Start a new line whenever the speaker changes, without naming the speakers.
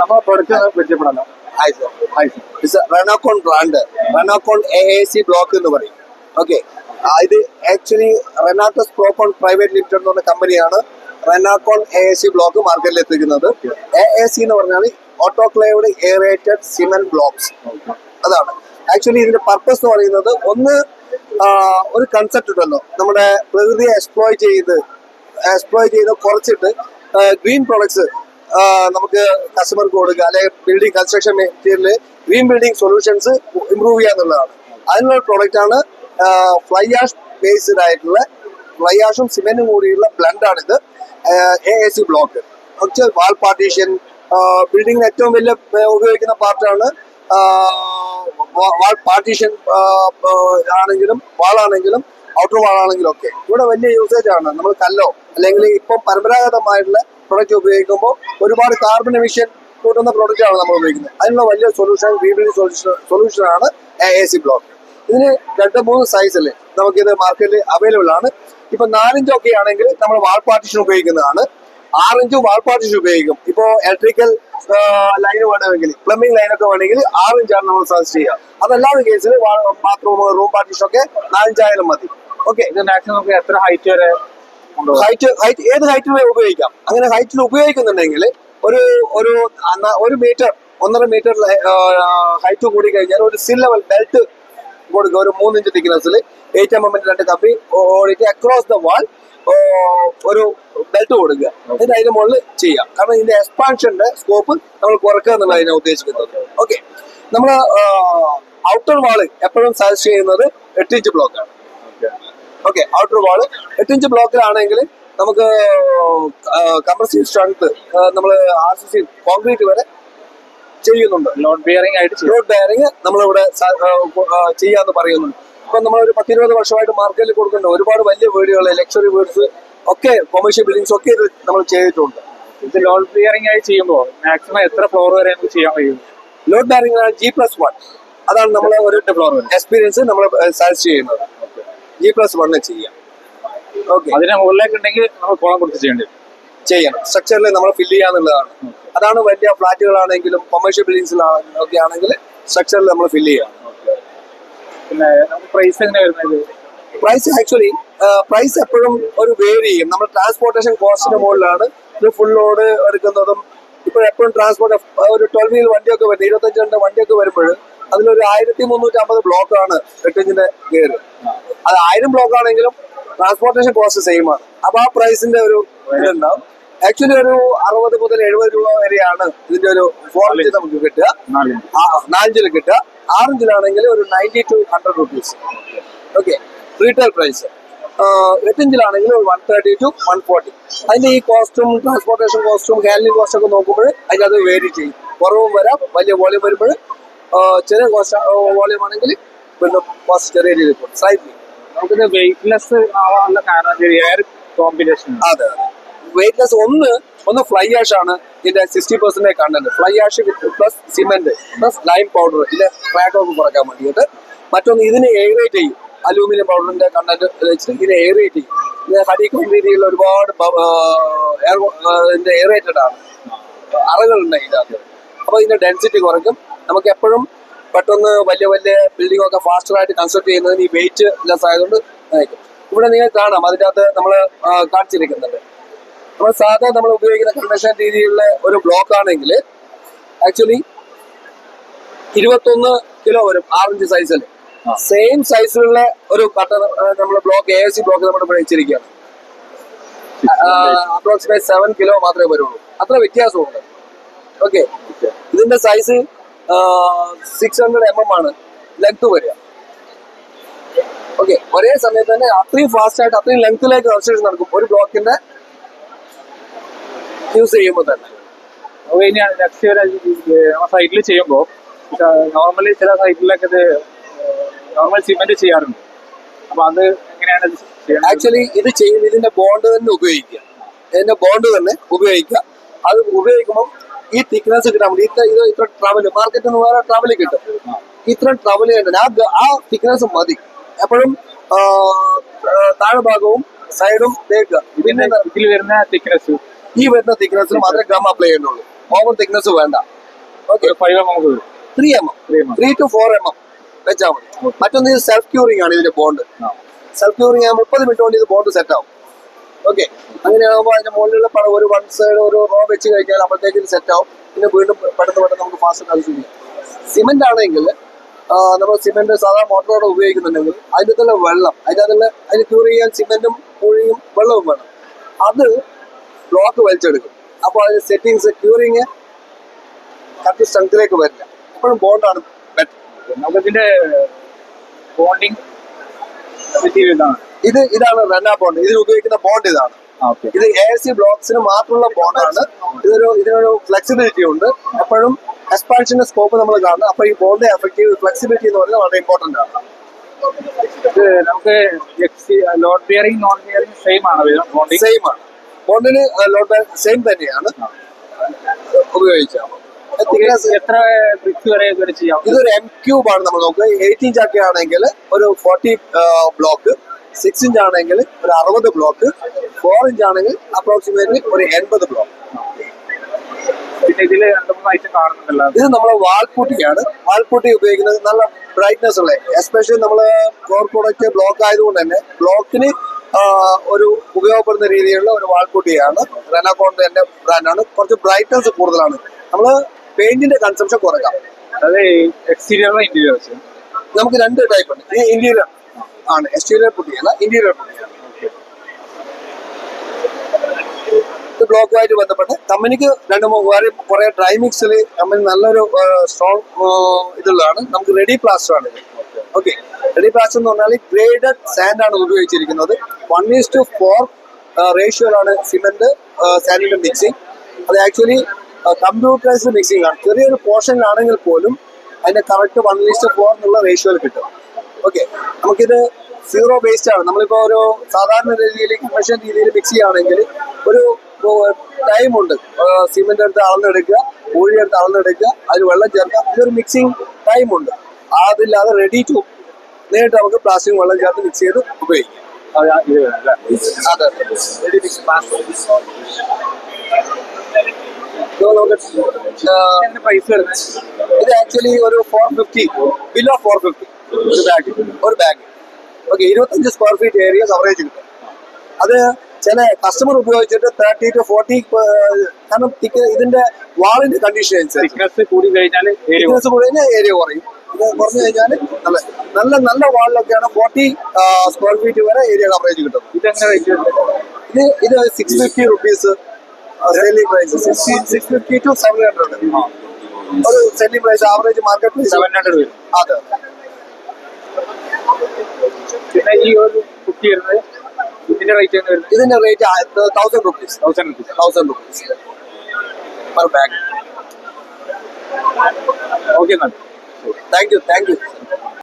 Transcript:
നമ്മളെ product പരിചയപ്പെടാലോ.
Hi sir hi sir it's Renocon brand Renocon A A C block എന്ന് പറയും. Okay ഇത് actually Renatus Procon private limited എന്ന് പറഞ്ഞ കമ്പനിയാണ് Renocon A A C block മാർക്കറ്റിൽ എത്തിക്കുന്നത്. എ എ സി എന്ന് പറഞ്ഞാൽ ഓട്ടോക്ലേവ്ഡ് എയറേറ്റഡ് സിമെന്റ് ബ്ലോക്സ് അതാണ്. ആക്ച്വലി ഇതിന്റെ പർപ്പസ് എന്ന് പറയുന്നത് ഒന്ന് ഒരു കൺസെപ്റ്റ് ഉണ്ടല്ലോ. നമ്മുടെ പ്രകൃതിയെ എക്സ്പ്ലോയ് ചെയ്ത് എക്സ്പ്ലോയ് ചെയ്ത് കുറച്ചിട്ട് ഗ്രീൻ പ്രോഡക്ട്സ് നമുക്ക് കസ്റ്റമർക്ക് കൊടുക്കുക. അല്ലെങ്കിൽ building construction material green building solutions improve ചെയ്യുക എന്നുള്ളതാണ്. അതിനുള്ള പ്രോഡക്റ്റ് ആണ് ഫ്ലൈ ആഷ് ബേസ്ഡ് ആയിട്ടുള്ള ഫ്ലൈ ആഷും സിമെന്റും കൂടിയുള്ള ബ്ലെൻഡാണിത് A A C block wall partition ബിൽഡിങ്ങിന് ഏറ്റവും വലിയ ഉപയോഗിക്കുന്ന പാർട്ടാണ് വാൾ പാർട്ടീഷൻ ആണെങ്കിലും വാളാണെങ്കിലും ഔട്ടർ വാളാണെങ്കിലും ഒക്കെ. ഇവിടെ വലിയ യൂസേജ് ആണ്. നമ്മൾ കല്ലോ അല്ലെങ്കിൽ ഇപ്പം പരമ്പരാഗതമായിട്ടുള്ള പ്രൊഡക്റ്റ് ഉപയോഗിക്കുമ്പോൾ ഒരുപാട് കാർബൺ എമിഷൻ കൂട്ടുന്ന ആണ് നമ്മൾ ഉപയോഗിക്കുന്നത്. അതിനുള്ള വലിയ സൊല്യൂഷൻ റീബിൽഡിംഗ് സൊല്യൂഷൻ ആണ് എ സി ബ്ലോക്ക് ഇതിന് രണ്ട് മൂന്ന് സൈസിൽ നമുക്കിത് മാർക്കറ്റിൽ അവൈലബിൾ ആണ്. ഇപ്പൊ നാലിഞ്ചൊക്കെ ആണെങ്കിൽ നമ്മൾ വാൾ പാർട്ടിഷൻ ഉപയോഗിക്കുന്നതാണ്. ആറിഞ്ച് വാൾ പാർട്ടിഷൻ ഉപയോഗിക്കും. ഇപ്പോൾ ഇലക്ട്രിക്കൽ ലൈൻ വേണമെങ്കിൽ പ്ലംബിംഗ് ലൈനൊക്കെ വേണമെങ്കിൽ ആറിഞ്ചാണ് നമ്മൾ സജസ്റ്റ് ചെയ്യുക. അതല്ലാത്ത കേസിൽ ബാത്റൂം റൂം പാർട്ടിഷൻ ഒക്കെ നാലഞ്ചായാലും മതി. ഓക്കെ
ഇത് മാക്സിമം നമുക്ക് എത്ര ഹൈറ്റ് വരെ
ഹൈറ്റ് ഹൈറ്റ് ഏത് ഹൈറ്റിൽ ഉപയോഗിക്കാം. അങ്ങനെ ഹൈറ്റിൽ ഉപയോഗിക്കുന്നുണ്ടെങ്കിൽ ഒരു ഒരു ഒരു മീറ്റർ ഒന്നര മീറ്റർ ഹൈറ്റ് കൂടി കഴിഞ്ഞാൽ ഒരു സി ലെവൽ ബെൽറ്റ് കൊടുക്കുക. ഒരു മൂന്നിഞ്ച് തിക്നെസ്സിൽ എയ്റ്റ് എം എമ്മിന്റെ രണ്ട് കമ്പി ഓടിയിട്ട് അക്രോസ് ദ വാൾ ഒരു ബെൽറ്റ് കൊടുക്കുക. എന്നിട്ട് അതിന്റെ മുകളിൽ ചെയ്യാം. കാരണം ഇതിന്റെ എക്സ്പാൻഷന്റെ സ്കോപ്പ് നമ്മൾ കുറക്കുക എന്നുള്ള അതിനെ ഉദ്ദേശിക്കുന്നത്. ഓക്കെ നമ്മൾ ഔട്ടർ വാൾ എപ്പോഴും സജസ്റ്റ് ചെയ്യുന്നത് എട്ട് ഇഞ്ച് ബ്ലോക്കാണ് ഓക്കെ ഔട്ടർ വാൾ എട്ട് ഇഞ്ച് ബ്ലോക്കിലാണെങ്കിൽ നമുക്ക് കംപ്രസീവ് സ്ട്രെങ്ത് നമ്മൾ ആർ സി സി കോൺക്രീറ്റ് വരെ ചെയ്യുന്നുണ്ട്.
ലോഡ് ബിയറിംഗ് ആയിട്ട്
ലോഡ് ബിയറിംഗ് നമ്മളിവിടെ ചെയ്യാന്ന് പറയുന്നുണ്ട്. ഇപ്പൊ നമ്മളൊരു പത്തിരുപത് വർഷമായിട്ട് മാർക്കറ്റിൽ കൊടുക്കുന്നുണ്ട്. ഒരുപാട് വലിയ വീടുകൾ ലക്ഷറി വീഡ്സ് ഒക്കെ കൊമേഴ്ഷ്യൽ ബിൽഡിങ്സ് ഒക്കെ ഇത് നമ്മൾ ചെയ്തിട്ടുണ്ട്.
ഇത് ലോഡ് ബിയറിംഗ് ആയി ചെയ്യുമ്പോൾ മാക്സിമം എത്ര ഫ്ലോർ വരെ നമുക്ക് ചെയ്യാൻ കഴിയും?
Load bearing G plus one അതാണ് നമ്മളെ ഒരു
ഫ്ലോർ
എക്സ്പീരിയൻസ് നമ്മൾ സജസ്റ്റ് ചെയ്യുന്നത്. ജി പ്ലസ് വണ്ണ് ചെയ്യാം. ഓക്കെ
അതിനെ മുകളിലേക്ക് ഉണ്ടെങ്കിൽ നമ്മൾ കോളം കൊടുത്ത് ചെയ്യേണ്ടി
ചെയ്യണം. സ്ട്രക്ചറിൽ നമ്മൾ ഫില്ല് ചെയ്യാന്നുള്ളതാണ് അതാണ് വലിയ ഫ്ലാറ്റുകളാണെങ്കിലും കൊമേഴ്ഷ്യൽ ബിൽഡിങ്സിലാണെങ്കിലും ഒക്കെ ആണെങ്കിൽ സ്ട്രക്ചറിൽ നമ്മൾ ഫില്ല് ചെയ്യണം
പിന്നെ പ്രൈസ് എങ്ങനെ വരുന്നത്?
പ്രൈസ് ആക്ച്വലി പ്രൈസ് എപ്പോഴും ഒരു വേരി ചെയ്യും. നമ്മൾ ട്രാൻസ്പോർട്ടേഷൻ കോസ്റ്റിന് മുകളിലാണ്. ഇത് ഫുൾ ലോഡ് എടുക്കുന്നതും ഇപ്പോൾ എപ്പോഴും ട്രാൻസ്പോർട്ട് ഒരു ട്വൽവ് വീൽ വണ്ടിയൊക്കെ വരുന്നത് ഇരുപത്തഞ്ച് രണ്ട് വണ്ടിയൊക്കെ വരുമ്പോൾ അതിലൊരു ആയിരത്തി മുന്നൂറ്റി അമ്പത് ബ്ലോക്കാണ് എട്ടിഞ്ചിന്റെ ഗിയർ അത് ആയിരം ബ്ലോക്ക് ആണെങ്കിലും ട്രാൻസ്പോർട്ടേഷൻ കോസ്റ്റ് സെയിം ആണ്. അപ്പൊ ആ പ്രൈസിന്റെ ഒരു ഇതുണ്ടാവും. ആക്ച്വലി ഒരു അറുപത് മുതൽ എഴുപത് രൂപ വരെയാണ് ഇതിന്റെ ഒരു ക്വാളിറ്റി നമുക്ക് കിട്ടുക. നാലഞ്ചിൽ കിട്ടുക. ആറിഞ്ചിലാണെങ്കിൽ ഒരു ninety two hundred rupees okay retail price എട്ടിഞ്ചിലാണെങ്കിൽ ഒരു one thirty two one forty അതിന്റെ ഈ കോസ്റ്റും ട്രാൻസ്പോർട്ടേഷൻ കോസ്റ്റും ഹാൻഡ്ലിംഗ് കോസ്റ്റ് ഒക്കെ നോക്കുമ്പോൾ അതിനകത്ത് വേരി ചെയ്യും. കുറവും വരാം വലിയ വോളിയം വരുമ്പോൾ ചെറിയ കോസ്റ്റ് വോളിയം ആണെങ്കിൽ പിന്നെ കോസ്റ്റ് ചെറിയ രീതിയിൽ പോകും സ്ലൈറ്റ്ലി
നമുക്കിത് വെയിറ്റ്ലെസ് ആവാനുള്ള കാരണം എയർ കോമ്പിനേഷൻ
അതെ വെയിറ്റ്ലെസ് ഒന്ന് ഒന്ന് ഫ്ലൈ ആഷ് ആണ് ഇതിന്റെ sixty percent content fly ash with plus cement plus lime powder ഇതിന്റെ ക്രാക്ക് ഒക്കെ കുറയ്ക്കാൻ വേണ്ടിയിട്ട്. മറ്റൊന്ന് ഇതിനെ എയറേറ്റ് ചെയ്യും. അലൂമിനിയം പൗഡറിന്റെ കണ്ടന്റ് വെച്ചിട്ട് ഇതിനെ എയറേറ്റ് ചെയ്യും. ഇത് ഹണിക്കോം രീതിയിലുള്ള ഒരുപാട് എയർ എയറേറ്റഡ് ആണ്. അറകളുണ്ട് ഇതിനകത്ത്. അപ്പൊ ഇതിന്റെ ഡെൻസിറ്റി കുറയ്ക്കും. നമുക്ക് എപ്പോഴും പെട്ടെന്ന് വലിയ വലിയ ബിൽഡിംഗ് ഒക്കെ ഫാസ്റ്റർ ആയിട്ട് കൺസ്ട്രക്ട് ചെയ്യുന്നതിന് ഈ വെയിറ്റ് ലെസ് ആയതുകൊണ്ട് നയിക്കും ഇവിടെ നിങ്ങൾ കാണാം അതിന്റെ അകത്ത് നമ്മൾ കാണിച്ചിരിക്കുന്നുണ്ട്. നമ്മൾ സാധാരണ നമ്മൾ ഉപയോഗിക്കുന്ന കൺവെൻഷൻ രീതിയിലുള്ള ഒരു ബ്ലോക്ക് ആണെങ്കിൽ ആക്ച്വലി ഇരുപത്തൊന്ന് കിലോ വരും ആറിഞ്ച് സൈസിൽ. സെയിം സൈസിലുള്ള ഒരു കട്ട നമ്മൾ ബ്ലോക്ക് എ സി ബ്ലോക്ക് നമ്മൾ ഉപയോഗിച്ചിരിക്കുകയാണ് അപ്രോക്സിമേറ്റ് സെവൻ കിലോ മാത്രമേ വരുള്ളൂ. അത്ര വ്യത്യാസമുണ്ട്. ഓക്കെ ഇതിന്റെ size six hundred M M ആണ്. ലെങ്ത് വരിക. ഓക്കെ ഒരേ സമയത്ത് തന്നെ അത്രയും ഫാസ്റ്റ് ആയിട്ട് അത്രയും ലെങ്ത്തിലേക്ക് കൺസ്ട്രക്ഷൻ നടക്കും. ഒരു ബ്ലോക്കിന്റെ യൂസ് ചെയ്യുമ്പോൾ തന്നെ.
അപ്പോൾ ഇനി സൈറ്റിൽ ചെയ്യുമ്പോൾ നോർമലി ചില സൈറ്റിലൊക്കെ ഇത് നോർമൽ സിമെന്റ് ചെയ്യാറുണ്ട്. അപ്പൊ അത് എങ്ങനെയാണ്
ആക്ച്വലി ഇത് ചെയ്യുന്ന ഇതിന്റെ ബോണ്ട് തന്നെ ഉപയോഗിക്കുക. ഇതിന്റെ ബോണ്ട് തന്നെ ഉപയോഗിക്കുക. അത് ഉപയോഗിക്കുമ്പോൾ ഈ തിക്നെസ് കിട്ടാൻ വേണ്ടി ഇത്ര ഇത് ഇത്ര ട്രാവൽ മാർക്കറ്റ് എന്ന് വേറെ ട്രാവൽ കിട്ടും. ഇത്ര ട്രാവൽ കിട്ടും ആ ആ തിക്നെസ് മതി. എപ്പോഴും ആ, ആ, താഴെ ഭാഗവും സൈഡും തേക്കുക പിന്നെ
ഇതിൽ വരുന്ന തിക്നെസ്
ഈ വരുന്ന തിക്നെസ്സിൽ മാത്രമേ ഗം അപ്ലൈ ചെയ്യുന്നുള്ളൂ. ഓവർ തിക്നെസ് വേണ്ട. ഓക്കെ
ഫൈവ് നമുക്ക് M
three M M
three M
two four M M വെച്ചാൽ മതി മറ്റൊന്ന് സെൽഫ് ക്യൂറിംഗ് ആണ് ഇതിന്റെ ബോണ്ട് സെൽഫ് ക്യൂറിംഗ് ആകുമ്പോൾ മുപ്പത് മിനിറ്റ് കൊണ്ട് ഇത് ബോണ്ട് സെറ്റ് ആവും. ഓക്കെ അങ്ങനെയാകുമ്പോൾ അതിന്റെ മുകളിലുള്ള പടം ഒരു വൺ സൈഡ് ഒരു റോ വെച്ച് കഴിഞ്ഞാൽ അപ്പോഴത്തേക്കും സെറ്റ് ആവും. പിന്നെ വീണ്ടും പെട്ടെന്ന് പെട്ടെന്ന് നമുക്ക് ഫാസ്റ്റ് ആവശ്യം ചെയ്യാം. സിമെന്റ് ആണെങ്കിൽ നമ്മൾ സിമെന്റ് സാധാ മോട്ടറോടെ ഉപയോഗിക്കുന്നുണ്ടെങ്കിൽ അതിന്റെ തന്നെ വെള്ളം അതിന്റെ അതിൽ അതിന് ക്യൂർ ചെയ്യാൻ സിമെന്റും പുഴയും വെള്ളവും വേണം. അത് ബ്ലോക്ക് വലിച്ചെടുക്കും. അപ്പോൾ അതിന് സെറ്റിങ്സ് ക്യൂറിങ് കറക്റ്റ് സ്ട്രെങ്ത്തിലേക്ക് വരില്ല. എപ്പോഴും ബോണ്ടാണ് ബെറ്റർ
നമുക്കിതിന്റെ ബോണ്ടിങ് മെറ്റീരിയൽ ഇതാണ്.
ഇത് ഇതാണ് റണ്ണ ബോണ്ട് ഇതിന് ഉപയോഗിക്കുന്ന ബോണ്ട് ഇതാണ്. ഇത് എ സി ബ്ലോക്സിന് മാത്രമുള്ള ബോണ്ടാണ് ഇതൊരു ഇതിനൊരു ഫ്ലെക്സിബിലിറ്റി ഉണ്ട്. എപ്പോഴും എക്സ്പാൻഷന്റെ സ്കോപ്പ് നമ്മൾ കാണുന്നത് അപ്പൊ ഈ ബോണ്ട് എഫക്റ്റീവ് ഫ്ലെക്സിബിലിറ്റി എന്ന് പറയുന്നത് വളരെ ഇമ്പോർട്ടന്റ് ആണ്.
നമുക്ക് load bearing non bearing same ആണ്
സെയിം ആണ്. ബോണ്ടിന് ലോഡ് സെയിം തന്നെയാണ്. ഉപയോഗിക്കാം. Thickness
എത്ര ബ്രിക്സ് വരെ
ഇതൊരു എം ക്യൂബ് ആണ്. നമ്മൾ നോക്കുക. എയ്റ്റീൻ ചാക്കിയാണെങ്കിൽ ആണെങ്കിൽ ഒരു ഫോർട്ടി ബ്ലോക്ക് സിക്സ് ഇഞ്ച് ആണെങ്കിൽ ഒരു അറുപത് ബ്ലോക്ക് ഫോർ ഇഞ്ച് ആണെങ്കിൽ അപ്രോക്സിമേറ്റ്ലി ഒരു എൺപത് ബ്ലോക്ക്
പിന്നെ ഇതിൽ കാണുന്നുണ്ടല്ലോ.
ഇത് നമ്മൾ വാൾപൂട്ടിയാണ് വാൾപൂട്ടി ഉപയോഗിക്കുന്നത് നല്ല ബ്രൈറ്റ്നെസ് ഉള്ള എസ്പെഷ്യലി നമ്മൾ കോർ പ്രൊഡക്റ്റ് ബ്ലോക്ക് ആയതുകൊണ്ട് തന്നെ ബ്ലോക്കിന് ഒരു ഉപയോഗപ്പെടുന്ന രീതിയിലുള്ള ഒരു വാൾപൂട്ടിയാണ് റെനാക്കോണ്ട് തന്നെ ബ്രാൻഡാണ് കുറച്ച് ബ്രൈറ്റ്നസ് കൂടുതലാണ്. നമ്മൾ പെയിന്റിന്റെ കൺസംഷൻ കുറയ്ക്കാം.
അത് എക്സ്റ്റീരിയർ ഇന്റീരിയർ
നമുക്ക് രണ്ട് ടൈപ്പ് ഉണ്ട്. ഈ ഇന്റീരിയർ ആണ്. എക്സ്റ്റീരിയർ പുട്ടിയല്ല ഇന്റീരിയർ പുട്ടിയാണ് ഇത് ബ്ലോക്കുമായിട്ട് ബന്ധപ്പെട്ട് കമ്പനിക്ക് രണ്ട് വേറെ കുറെ ഡ്രൈ മിക്സിൽ കമ്പനി നല്ലൊരു സ്ട്രോങ് ഇതുള്ളതാണ്. നമുക്ക് റെഡി പ്ലാസ്റ്റർ ആണ് ഓക്കെ റെഡി പ്ലാസ്റ്റർ എന്ന് പറഞ്ഞാൽ ഗ്രേഡഡ് സാൻഡ് ആണ് ഉപയോഗിച്ചിരിക്കുന്നത്. വൺ ഈസ് ടു ഫോർ റേഷ്യോയിലാണ് സിമെന്റ് സാൻഡിന്റെ മിക്സിങ് അത് ആക്ച്വലി കമ്പ്യൂട്ടറൈസ്ഡ് മിക്സിംഗ് ആണ്. ചെറിയൊരു പോർഷനിലാണെങ്കിൽ പോലും അതിന്റെ കറക്റ്റ് വൺ ഈസ്റ്റ് ഫോർ എന്നുള്ള റേഷ്യോയിൽ കിട്ടും. ഓക്കെ നമുക്കിത് സീറോ ബേസ്ഡ് ആണ്. നമ്മളിപ്പോൾ ഒരു സാധാരണ രീതിയിൽ കമ്മീഷൻ രീതിയിൽ മിക്സ് ചെയ്യുകയാണെങ്കിൽ ഒരു ടൈം ഉണ്ട്. സിമെന്റ് എടുത്ത് അളന്നെടുക്കുക കോഴി എടുത്ത് അളന്നെടുക്കുക അതിൽ വെള്ളം ചേർക്കുക ഇതൊരു മിക്സിങ് ടൈം ഉണ്ട്. അതില്ലാതെ റെഡി ടു നേരിട്ട് നമുക്ക് പ്ലാസ്റ്റിക് വെള്ളം ചേർത്ത് മിക്സ് ചെയ്ത് ഉപയോഗിക്കാം.
അത്
റെഡി മിക്സ് നമുക്ക് ആ,
എങ്ങനെ പ്രൈസ് വരുന്നത്?
ഇത് ആക്ച്വലി ഒരു four fifty below four fifty ഒരു ബാഗ് ഒരു ബാഗ് ഓക്കെ ഇരുപത്തഞ്ച് സ്ക്വയർ ഫീറ്റ് ഏരിയ കവറേജ് കിട്ടും അത് ചില കസ്റ്റമർ ഉപയോഗിച്ചിട്ട് തേർട്ടി ടു ഫോർട്ടി കാരണം ഇതിന്റെ വാളിന്റെ കണ്ടീഷൻ അനുസരിച്ച്.
കൂടി കഴിഞ്ഞാൽ ഏരിയ
കുറയും. ഇത് കുറഞ്ഞു കഴിഞ്ഞാൽ നല്ല നല്ല നല്ല വാളിലൊക്കെയാണ് ഫോർട്ടി സ്ക്വയർ ഫീറ്റ് വരെ ഏരിയ കവറേജ് കിട്ടും
വരുന്നത്?
ഇത് ഇത് six fifty rupees selling price six fifty to seven hundred ഒരു selling price average market
seven hundred
അതെ.
പിന്നെ ഈ ഒരു കുട്ടി വരുന്നത് ഇതിന്റെ റേറ്റ് വരുന്നത്?
ഇതിന്റെ rate thousand rupees
thousand rupees
thousand rupees per bag
okay എന്നാൽ
താങ്ക് യു താങ്ക് യു